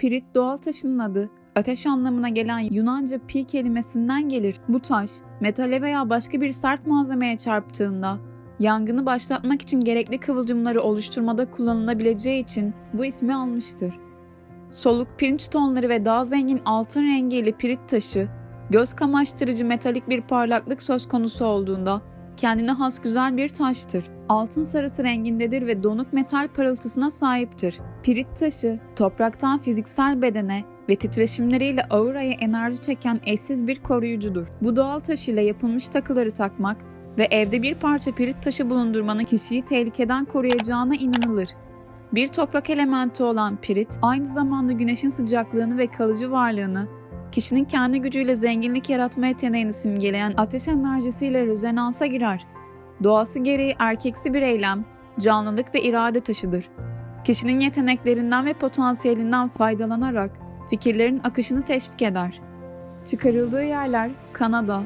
Pirit doğal taşının adı ateş anlamına gelen Yunanca pi kelimesinden gelir. Bu taş metale veya başka bir sert malzemeye çarptığında yangını başlatmak için gerekli kıvılcımları oluşturmada kullanılabileceği için bu ismi almıştır. Soluk pirinç tonları ve daha zengin altın rengiyle pirit taşı, göz kamaştırıcı metalik bir parlaklık söz konusu olduğunda kendine has güzel bir taştır. Altın sarısı rengindedir ve donuk metal parıltısına sahiptir. Pirit taşı, topraktan fiziksel bedene ve titreşimleriyle auraya enerji çeken eşsiz bir koruyucudur. Bu doğal taş ile yapılmış takıları takmak ve evde bir parça pirit taşı bulundurmanın kişiyi tehlikeden koruyacağına inanılır. Bir toprak elementi olan pirit, aynı zamanda güneşin sıcaklığını ve kalıcı varlığını, kişinin kendi gücüyle zenginlik yaratma yeteneğini simgeleyen ateş enerjisiyle rezonansa girer. Doğası gereği erkeksi bir eylem, canlılık ve irade taşıdır. Kişinin yeteneklerinden ve potansiyelinden faydalanarak fikirlerin akışını teşvik eder. Çıkarıldığı yerler Kanada,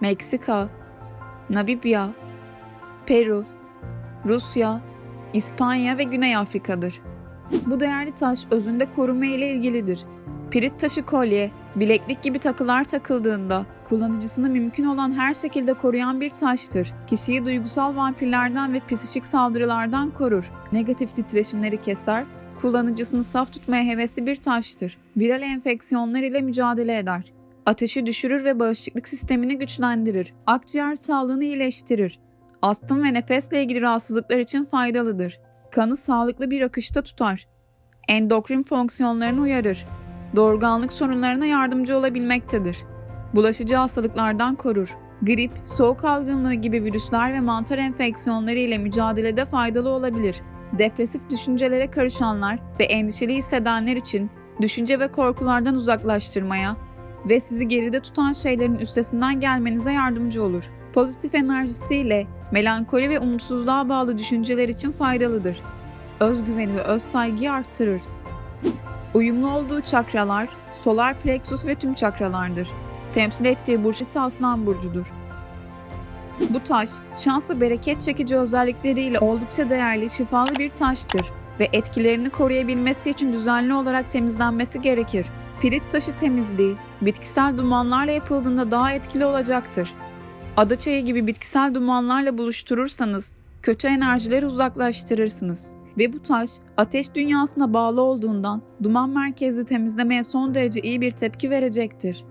Meksika, Namibya, Peru, Rusya, İspanya ve Güney Afrika'dır. Bu değerli taş özünde koruma ile ilgilidir. Pirit taşı kolye, bileklik gibi takılar takıldığında kullanıcısını mümkün olan her şekilde koruyan bir taştır. Kişiyi duygusal vampirlerden ve psikik saldırılardan korur. Negatif titreşimleri keser, kullanıcısını saf tutmaya hevesli bir taştır. Viral enfeksiyonlar ile mücadele eder. Ateşi düşürür ve bağışıklık sistemini güçlendirir. Akciğer sağlığını iyileştirir. Astım ve nefesle ilgili rahatsızlıklar için faydalıdır. Kanı sağlıklı bir akışta tutar. Endokrin fonksiyonlarını uyarır. Doğurganlık sorunlarına yardımcı olabilmektedir. Bulaşıcı hastalıklardan korur. Grip, soğuk algınlığı gibi virüsler ve mantar enfeksiyonları ile mücadelede faydalı olabilir. Depresif düşüncelere karışanlar ve endişeli hissedenler için düşünce ve korkulardan uzaklaştırmaya ve sizi geride tutan şeylerin üstesinden gelmenize yardımcı olur. Pozitif enerjisiyle melankoli ve umutsuzluğa bağlı düşünceler için faydalıdır. Özgüveni ve öz saygıyı arttırır. Uyumlu olduğu çakralar solar plexus ve tüm çakralardır. Temsil ettiği burç ise Aslan burcudur. Bu taş, şans bereket çekici özellikleriyle oldukça değerli, şifalı bir taştır ve etkilerini koruyabilmesi için düzenli olarak temizlenmesi gerekir. Pirit taşı temizliği, bitkisel dumanlarla yapıldığında daha etkili olacaktır. Ada çayı gibi bitkisel dumanlarla buluşturursanız kötü enerjileri uzaklaştırırsınız. Ve bu taş ateş dünyasına bağlı olduğundan duman merkezli temizlemeye son derece iyi bir tepki verecektir.